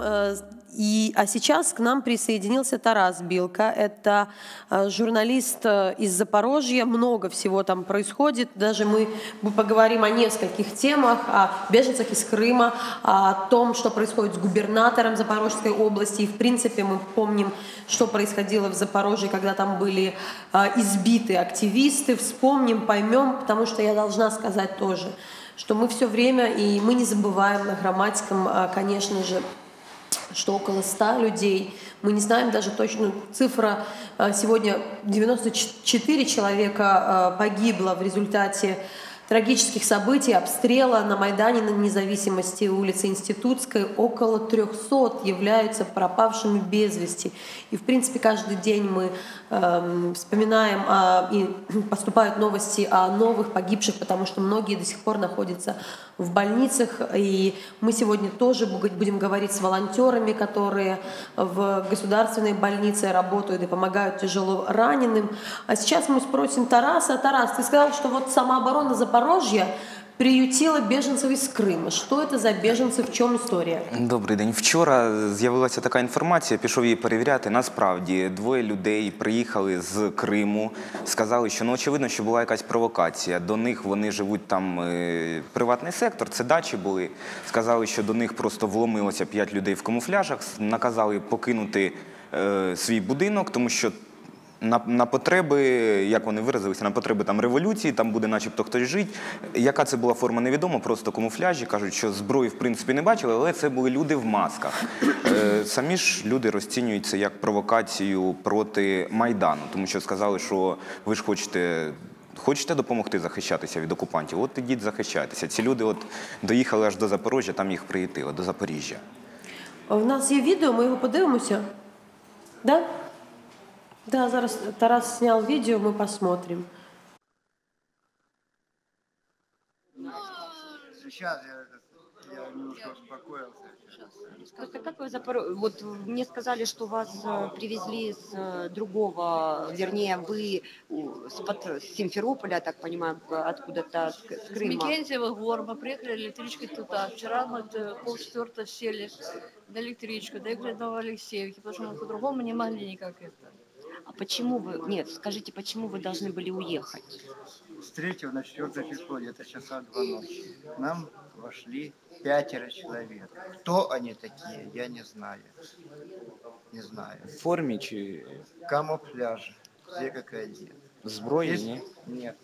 Э, И, а сейчас к нам присоединился Тарас Билка. Это э, журналист э, из Запорожья. Много всего там происходит. Даже мы поговорим о нескольких темах. О беженцах из Крыма, о том, что происходит с губернатором Запорожской области. И, в принципе, мы помним, что происходило в Запорожье, когда там были избиты активисты. Вспомним, поймем, потому что я должна сказать тоже, что мы все время, и мы не забываем на грамматиком, э, конечно же, что около 100 людей. Мы не знаем даже точную цифра. Э, Сегодня 94 человека э, погибло в результате трагических событий, обстрела на Майдане на независимости улицы Институтской. Около 300 являются пропавшими без вести. И, в принципе, каждый день мы эм, вспоминаем а, и поступают новости о новых погибших, потому что многие до сих пор находятся в больницах. И мы сегодня тоже будем говорить с волонтерами, которые в государственной больнице работают и помогают тяжело раненым. А сейчас мы спросим Тараса. Тарас, ты сказал, что вот самооборона Запорожья приютила беженцев із Криму. Що це за беженці, в чому історія? Добрий день. Вчора з'явилася така інформація, пішов її перевіряти. Насправді двоє людей приїхали з Криму, сказали, що ну очевидно, що була якась провокація. До них вони живуть там е, приватний сектор, це дачі були. Сказали, що до них просто вломилося п'ять людей в камуфляжах, наказали покинути е, свій будинок, тому що на, на потреби, як вони виразилися, на потреби там революції, там буде начебто хтось жить. Яка це була форма, невідомо, просто камуфляжі. Кажуть, що зброї в принципі не бачили, але це були люди в масках. Е, самі ж люди розцінюють це як провокацію проти Майдану, тому що сказали, що ви ж хочете. Хочете допомогти захищатися від окупантів? От ідіть захищайтеся. Ці люди от доїхали аж до Запоріжжя, там їх приїтили, до Запоріжжя. У нас є відео, ми його подивимося. Да? Да, зараз Тарас зняв відео, ми посмотрим. Сейчас я, я немножко успокоился. Просто как вы Запоро- Вот мне сказали, что вас э, привезли с э, другого, вернее, вы с, под- с Симферополя, я так понимаю, откуда-то с, с С Крыма. Микензева гор мы приехали электричкой туда. Вчера мы полчетвертого сели на электричку, доехали до Новоалексеевки, потому что мы по-другому не могли никак это. А почему вы, нет, скажите, почему вы должны были уехать? С 3 на 4 число, где-то часа два ночи, к нам вошли пятеро человек. Кто они такие, я не знаю. Не знаю. В формі чи Камуфляж, все как один. зброї? Есть- Ні? Нет,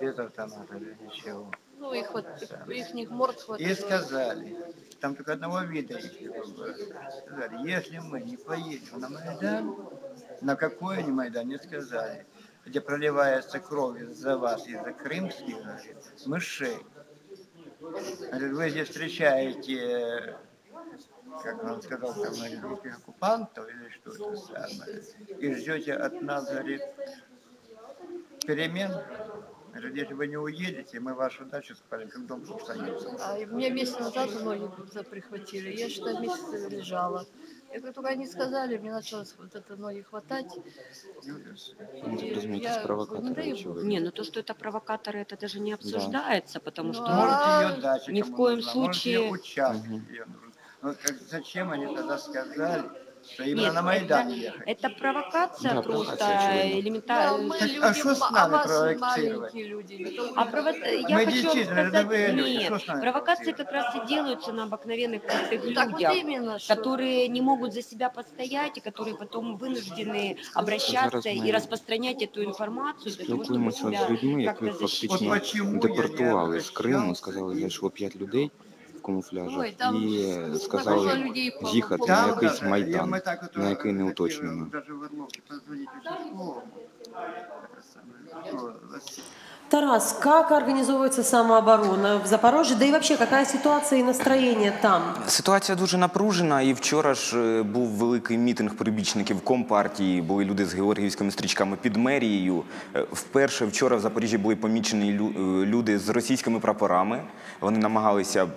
без автомата, без ничего. Ну, их вот, их морд хватило. И сказали, там только одного вида их не было. Сказали, если мы не поедем на Майдан, на какой они Майдан, не сказали, где проливается кровь за вас и за крымских мышей. Вы здесь встречаете, как он сказал, там, русских оккупантов или что это самое, и ждете от нас, говорит, перемен. Говорит, если вы не уедете, мы вашу дачу спалим, как дом останется. А мне месяц назад ноги прихватили. Я что месяц лежала. И как только они сказали, мне началось вот это ноги хватать. Ну, розумієте, я- ну, да и очевидно. Не, ну то, что это провокаторы, это даже не обсуждается, потому Ну, что а- Может, ее дача ни в коем нужна, может, случае- ее участок Мгм. ее нужен. Но как- зачем они тогда сказали, Нет, на Майдан это, ехать? это провокация Да, просто провокация, очевидно. Да, элементарная. мы Так, люди, а что с ма- нами вас провоцировать? маленькие люди. никому А не прово... хотят. я Мы хочу вам действительно сказать, рядовые люди, нет, что с нами провокации провоцировать? как раз и делаются на обыкновенных простых Так вот людях, именно, что... которые не могут за себя постоять и которые потом вынуждены обращаться Зараз и ми распространять эту информацию для того, чтобы Спілкуємося себя з людьми, как-то яких защитить. От фактично почему я депортували не з Криму. обращався Сказали, і- зайшло п'ять людей в камуфляжах Ой, там і сказали їхати на якийсь майдан, на який не уточнено. Тарас, как организовывается самооборона в Запорожье? Да и вообще, какая ситуация и настроение там? Ситуація дуже напружена, і вчора ж е, був великий мітинг прибічників компартії. Були люди з георгіївськими стрічками під мерією. Е, Вперше вчора в Запоріжжі були помічені е, люди з російськими прапорами. Вони намагалися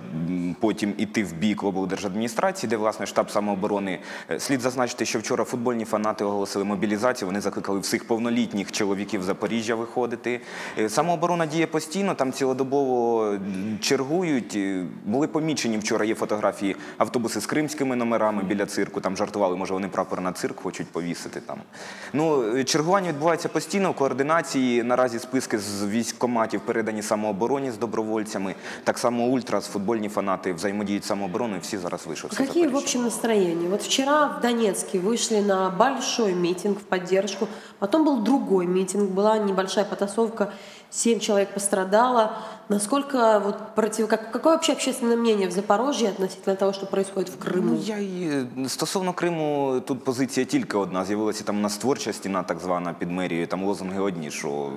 потім іти в бік облдержадміністрації, де власне штаб самооборони. Слід зазначити, що вчора футбольні фанати оголосили мобілізацію. Вони закликали всіх повнолітніх чоловіків Запоріжжя виходити. Е, Самооборона діє постійно, там цілодобово м, чергують. І Були помічені вчора. Є фотографії автобуси з кримськими номерами біля цирку. Там жартували, може вони прапор на цирк хочуть повісити там. Ну е, чергування відбувається постійно в координації. Наразі списки з військкоматів передані самообороні з добровольцями. Так само ультрас, футбольні фанати взаємодіють з самообороною. Всі зараз вийшли. все Какие в Запоріжжя. общем настроения? Вот вчера в Донецке вышли на большой митинг в поддержку, потом был другой митинг, была небольшая потасовка, семь человек пострадало. Насколько вот против... как- какое вообще общественное мнение в Запорожье относительно того, что происходит в Крыму? Ну, я і стосовно Криму, тут позиція тільки одна. З'явилася там у нас творча стіна, так звана під мерією. Там лозунги одні, що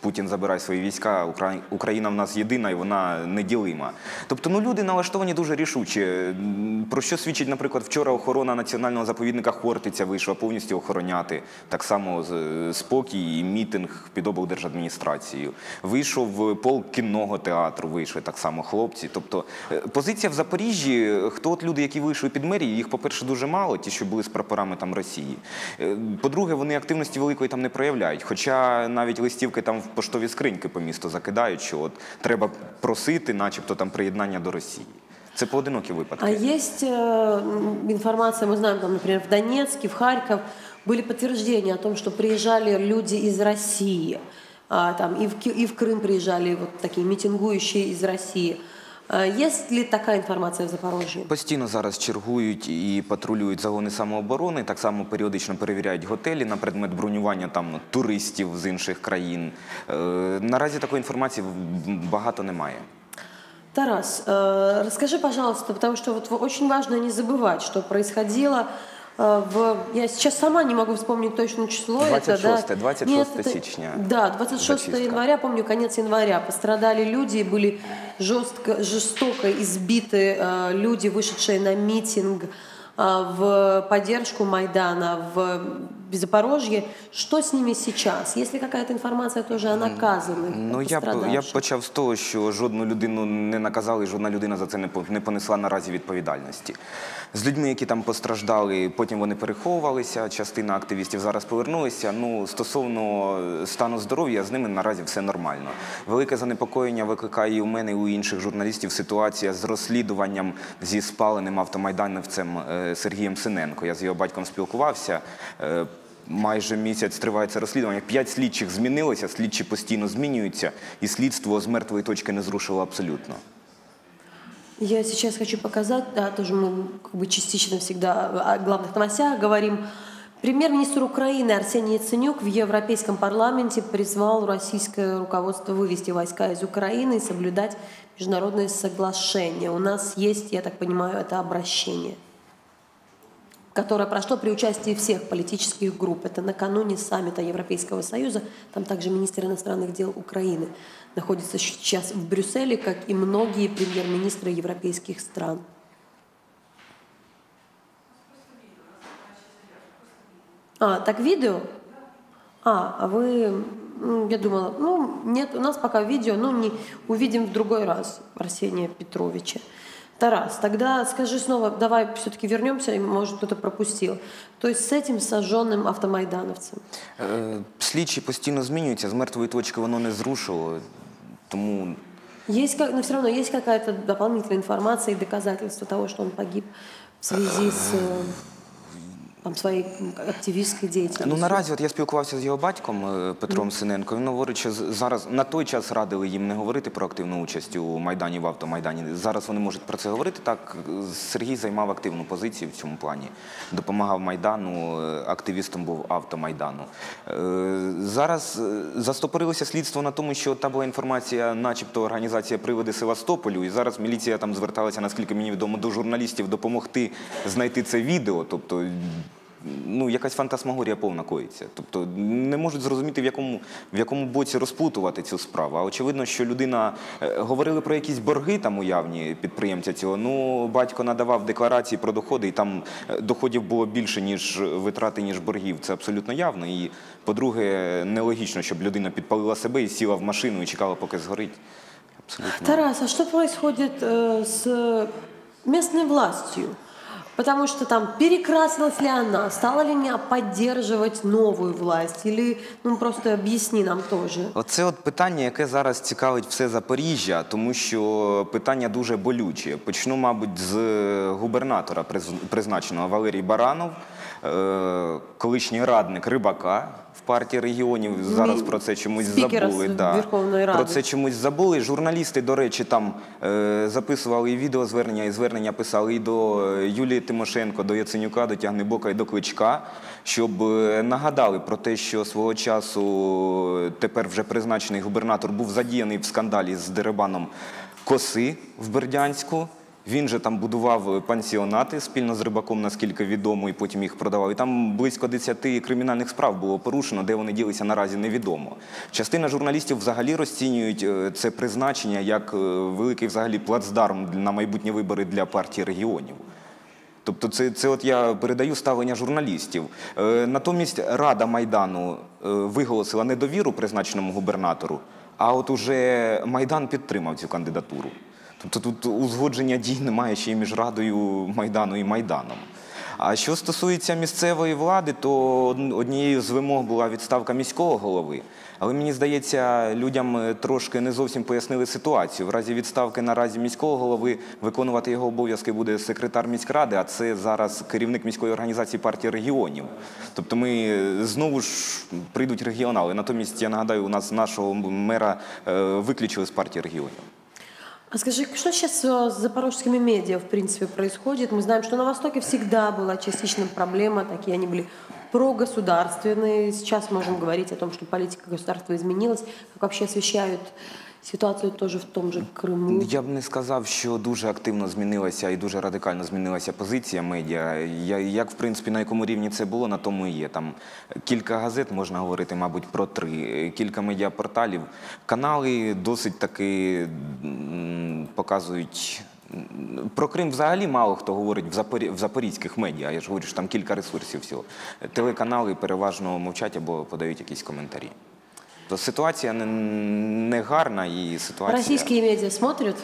Путін забирає свої війська, Укра- Україна в нас єдина і вона неділима. Тобто, ну люди налаштовані дуже рішуче. Про що свідчить, наприклад, вчора охорона національного заповідника Хортиця вийшла повністю охороняти. Так само спокій і мітинг під облдержадміністрацією. Вийшов полк кінного театру, вийшли так само хлопці. Тобто е, позиція в Запоріжжі, хто от люди, які вийшли під мерії, їх, по-перше, дуже мало, ті, що були з прапорами там Росії. Е, По-друге, вони активності великої там не проявляють. Хоча навіть листівки там в поштові скриньки по місту закидають, що от треба просити, начебто там приєднання до Росії. Це поодинокі випадки. А есть э, м, информация, мы знаем, там, например, в Донецке, в Харьков были подтверждения о том, что приезжали люди из России, а, там, и, в, Ки- и в Крым приезжали вот такие митингующие из России. А Есть ли такая информация в Запорожье? Постійно зараз чергують і патрулюють загони самооборони. Так само періодично перевіряють готелі на предмет бронювання там ну, туристів з інших країн. Е, наразі такої інформації в- багато немає. Тарас, э, расскажи, пожалуйста, потому что вот в- очень важно не забывать, что происходило э, в... Я сейчас сама не могу вспомнить точное число. это, да? 26-е, 26 Нет, это- січня. Да, 26 Зачистка. января, помню, конец января. Пострадали люди, были жестко, жестоко избиты э, люди, вышедшие на митинг э, в поддержку Майдана в Запорожье. Что с ними сейчас? Есть ли какая-то информация тоже о наказанных Ну я б я б пострадавших? почав з того, що жодну людину не наказали, і жодна людина за це не по- не понесла наразі відповідальності. З людьми, які там постраждали, потім вони переховувалися. Частина активістів зараз повернулися. Ну стосовно стану здоров'я, з ними наразі все нормально. Велике занепокоєння викликає і у мене, і у інших журналістів ситуація з розслідуванням зі спаленим автомайдановцем е, Сергієм Синенко. Я з його батьком спілкувався. Е, Майже місяць триває розслідування. П'ять слідчих змінилося, слідчі постійно змінюються, і слідство з мертвої точки не зрушило абсолютно. Я сейчас хочу показать, да, тоже мы как бы частично всегда о главных новостях говорим. Премьер-министр Украины Арсений Яценюк в Европейском парламенте призвал российское руководство вывести войска из Украины и соблюдать международные соглашения. У нас есть, я так понимаю, это обращение которое прошло при участии всех политических групп. Это накануне саммита Европейского Союза. Там также министр иностранных дел Украины находится сейчас в Брюсселе, как и многие премьер-министры европейских стран. А, так видео? А, а вы... м, Я думала, ну, нет, у нас пока видео, ну, не увидим в другой раз Арсения Петровича. Тарас, тогда скажи снова, давай все-таки вернемся, и, может, кто-то пропустил. То есть с этим сожженным автомайдановцем. Е, Слідчі постійно змінюються, з мертвої точки воно не зрушило. Тому Есть, как- но все равно есть какая-то дополнительная информация и доказательства того, что он погиб в связи с э, там, своей м, активистской деятельностью. Ну наразі, от я спілкувався з його батьком е, Петром Синенко. Він говорить, що зараз на той час радили їм не говорити про активну участь у майдані в автомайдані. Зараз вони можуть про це говорити. Так Сергій займав активну позицію в цьому плані. Допомагав майдану, е, активістом був автомайдану. Е, Зараз застопорилося слідство на тому, що та була інформація, начебто організація приводи Севастополю, і зараз міліція там зверталася, наскільки мені відомо, до журналістів допомогти знайти це відео. Тобто ну, якась фантасмагорія повна коїться. Тобто не можуть зрозуміти, в якому, в якому боці розплутувати цю справу. А очевидно, що людина е, говорили про якісь борги там уявні підприємця цього. Ну, батько надавав декларації про доходи, і там е, доходів було більше, ніж витрати, ніж боргів. Це абсолютно явно. І, по-друге, нелогічно, щоб людина підпалила себе і сіла в машину і чекала, поки згорить. Абсолютно. Тарас, а что происходит э, с местной? Потому что там перекрасилась ли она, стала ли она поддерживать новую власть, или, ну просто объясни нам тоже. Оце от питання, яке зараз цікавить все Запоріжжя, тому що питання дуже болюче. Почну, мабуть, з губернатора приз- призначеного Валерій Баранов, колишній радник Рибака в партії регіонів. Зараз про це чомусь забули. Верховної Ради. Про це чомусь забули. Журналісти, до речі, там е, записували і відеозвернення, і звернення писали і до е, Юлії Тимошенко, до Яценюка, до Тягнебока і до Кличка, щоб е, нагадали про те, що свого часу е, тепер вже призначений губернатор був задіяний в скандалі з деребаном коси в Бердянську. Він же там будував пансіонати спільно з рибаком, наскільки відомо, і потім їх продавав. І там близько 10 кримінальних справ було порушено, де вони ділися наразі невідомо. Частина журналістів взагалі розцінюють е, це призначення як е, великий взагалі плацдарм на майбутні вибори для партії регіонів. Тобто, це, це от я передаю ставлення журналістів. Е, натомість Рада Майдану е, виголосила недовіру призначеному губернатору, а от уже Майдан підтримав цю кандидатуру. Тобто тут узгодження дій немає ще й між Радою Майдану і Майданом. А що стосується місцевої влади, то однією з вимог була відставка міського голови. Але мені здається, людям е, трошки не зовсім пояснили ситуацію. В разі відставки наразі міського голови виконувати його обов'язки буде секретар міськради, а це зараз керівник міської організації партії регіонів. Тобто ми е, знову ж прийдуть регіонали. Натомість я нагадаю, у нас нашого мера е, виключили з партії регіонів. А скажи, что сейчас с запорожскими медиа, в принципе, происходит? Мы знаем, что на Востоке всегда была частично проблема, такие они были прогосударственные. Сейчас можем говорить о том, что политика государства изменилась. Как вообще освещают ситуацию тоже в том же Крыму? Я б не сказав, що дуже активно змінилася і дуже радикально змінилася позиція медіа. Як, в принципі, на якому рівні це було, на тому і є. Там кілька газет, можна говорити, мабуть, про три, кілька медіапорталів. Канали досить таки показують. Про Крим взагалі мало хто говорить в, Запорі... в запорізьких медіа. Я ж говорю, що там кілька ресурсів всього. Телеканали переважно мовчать або подають якісь коментарі. То ситуація не, не гарна і ситуація. Российские медиа смотрят?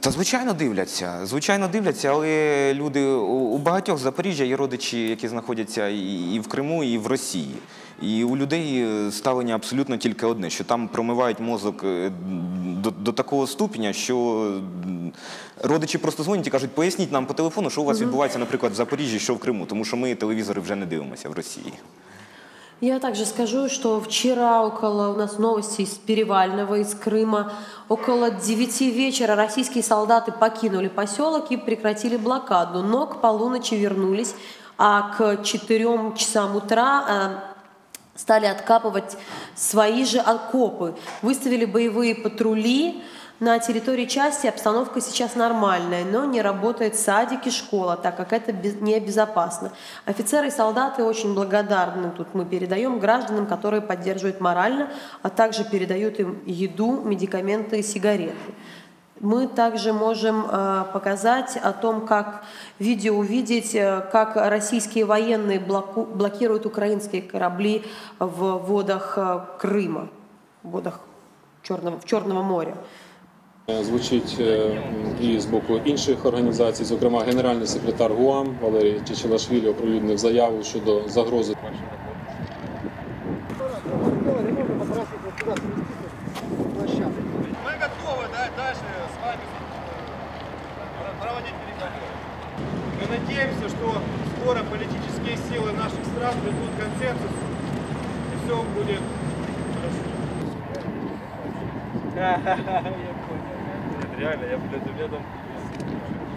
Та звичайно дивляться, звичайно дивляться, але люди у багатьох Запоріжжя є родичі, які знаходяться і і в Криму, і в Росії. І у людей е, ставлення абсолютно тільки одне, що там промивають мозок е, до, до такого ступеня, що родичі просто дзвонять і кажуть, поясніть нам по телефону, що у вас відбувається, наприклад, в Запоріжжі, що в Криму, тому що ми телевізори вже не дивимося в Росії. Я также скажу, что вчера около у нас новости из Перевального, из Крыма, около 9 вечера российские солдаты покинули поселок и прекратили блокаду, но к полуночи вернулись, а к 4 часам утра э, стали откапывать свои же окопы, выставили боевые патрули, на территории части обстановка сейчас нормальная, но не работает садик и школа, так как это без- небезопасно. Офицеры и солдаты очень благодарны. Тут мы передаем гражданам, которые поддерживают морально, а также передают им еду, медикаменты и сигареты. Мы также можем э, показать о том, как видео увидеть, э, как российские военные блокируют украинские корабли в водах э, Крыма, в водах Черного, в Черного моря. Звучить е, і з боку інших організацій, зокрема генеральний секретар ГУАМ Валерій Чечелашвілі оприлюднив заяву щодо загрози Мы готовы да, дальше с вами э, проводить переговоры. Мы надеемся, что скоро политические силы наших стран придут к консенсусу, и все будет хорошо. Реально, я, блядь, рядом,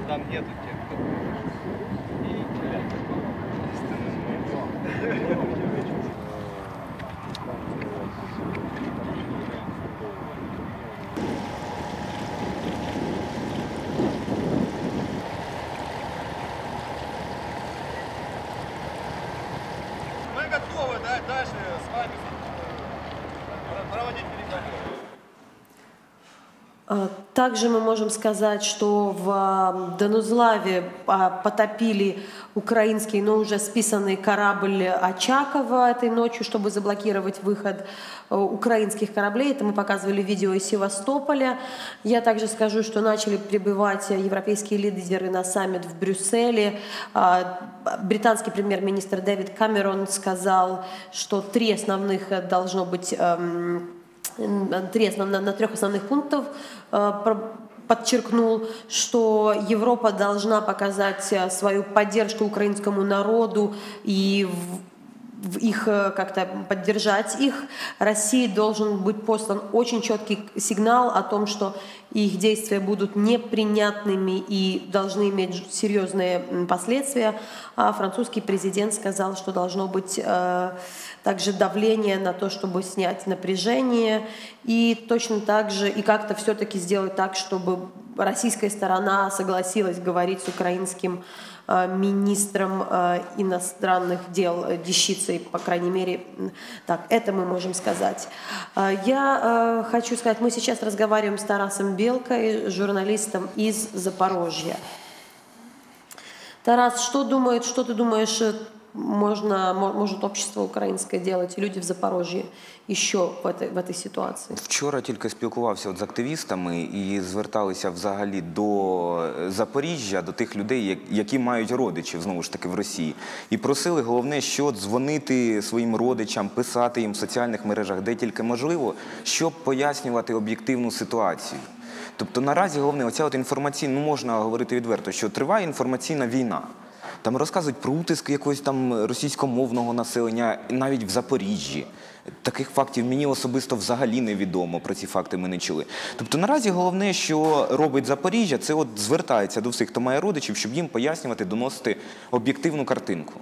там нету тех, кто... И, блядь, Мы Также мы можем сказать, что в Данузлаве а, потопили украинский, но уже списанный корабль Очакова этой ночью, чтобы заблокировать выход э, украинских кораблей. Это мы показывали видео из Севастополя. Я также скажу, что начали прибывать европейские лидеры на саммит в Брюсселе. А, Британский премьер-министр Дэвид Камерон сказал, что три основных э, должно быть эм, три основ- на трех основных пунктов э, подчеркнул, что Европа должна показать э, свою поддержку украинскому народу и в- их э, как-то поддержать их. России должен быть послан очень четкий сигнал о том, что их действия будут непринятными и должны иметь серьезные последствия. А французский президент сказал, что должно быть э, также давление на то, чтобы снять напряжение и точно так же и как-то все-таки сделать так, чтобы российская сторона согласилась говорить с украинским э, министром э, иностранных дел э, Дещицей, по крайней мере, так, это мы можем сказать. Я хочу сказать, мы сейчас разговариваем с Тарасом Белкой, журналистом из Запорожья. Тарас, что думает, что ты думаешь, можно, мо- может общество украинское делать, и люди в Запорожье еще в этой, в этой ситуации? Вчора тільки спілкувався от з активістами і зверталися взагалі до Запоріжжя, до тих людей, які мають родичів знову ж таки в Росії, і просили головне, що дзвонити своїм родичам, писати їм в соціальних мережах, де тільки можливо, щоб пояснювати об'єктивну ситуацію. Тобто наразі головне, оця от інформаційна, ну можна говорити відверто, що триває інформаційна війна. Там розказують про утиск якогось там російськомовного населення, навіть в Запоріжжі. Таких фактів мені особисто взагалі невідомо. Про ці факти ми не чули. Тобто наразі головне, що робить Запоріжжя, це от звертається до всіх, хто має родичів, щоб їм пояснювати, доносити об'єктивну картинку.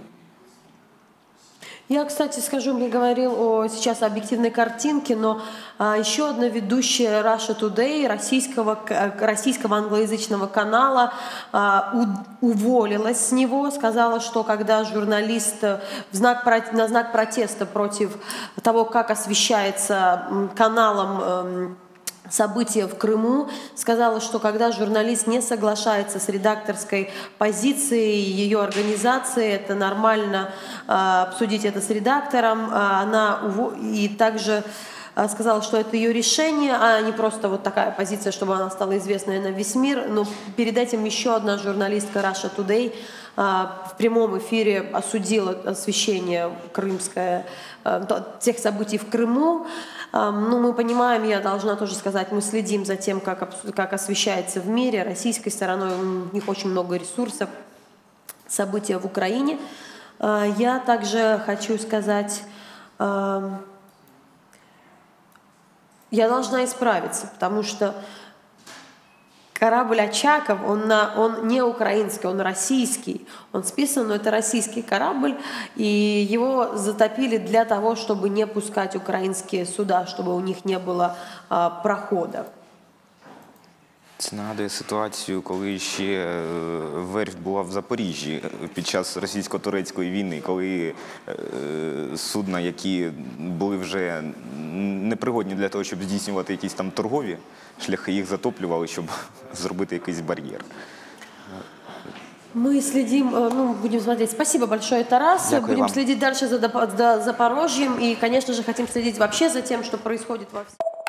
Я, кстати, скажу, мне говорил о, сейчас объективной картинке, но а, еще одна ведущая Russia Today, российского, э, российского англоязычного канала, а, у- уволилась с него, сказала, что когда журналист э, в знак, на знак протеста против того, как освещается каналом эм, события в Крыму, сказала, что когда журналист не соглашается с редакторской позицией ее организации, это нормально а, обсудить это с редактором, а, она и также а, сказала, что это ее решение, а не просто вот такая позиция, чтобы она стала известной на весь мир. Но перед этим еще одна журналистка Russia Today в прямом эфире осудила освещение крымское, а, тех событий в Крыму. А, Ну, мы понимаем, я должна тоже сказать, мы следим за тем, как, как освещается в мире. Российской стороной у них очень много ресурсов, события в Украине. А, Я также хочу сказать, я должна исправиться, потому что корабль Очаков, он, на, он не украинский, он российский. Он списан, но это российский корабль, и его затопили для того, чтобы не пускать украинские суда, чтобы у них не было а, прохода. Це нагадує ситуацію, коли ще е, верфь була в Запоріжжі е, під час російсько-турецької війни, коли е, судна, які були вже непригодні для того, щоб здійснювати якісь там торгові шляхи, їх затоплювали, щоб зробити якийсь бар'єр. Мы следим, э, ну, будем смотреть. Спасибо большое, Тарас. Дякую будем вам. следить дальше за, за Запорожьем. И, конечно же, хотим следить вообще за тем, что происходит во всем.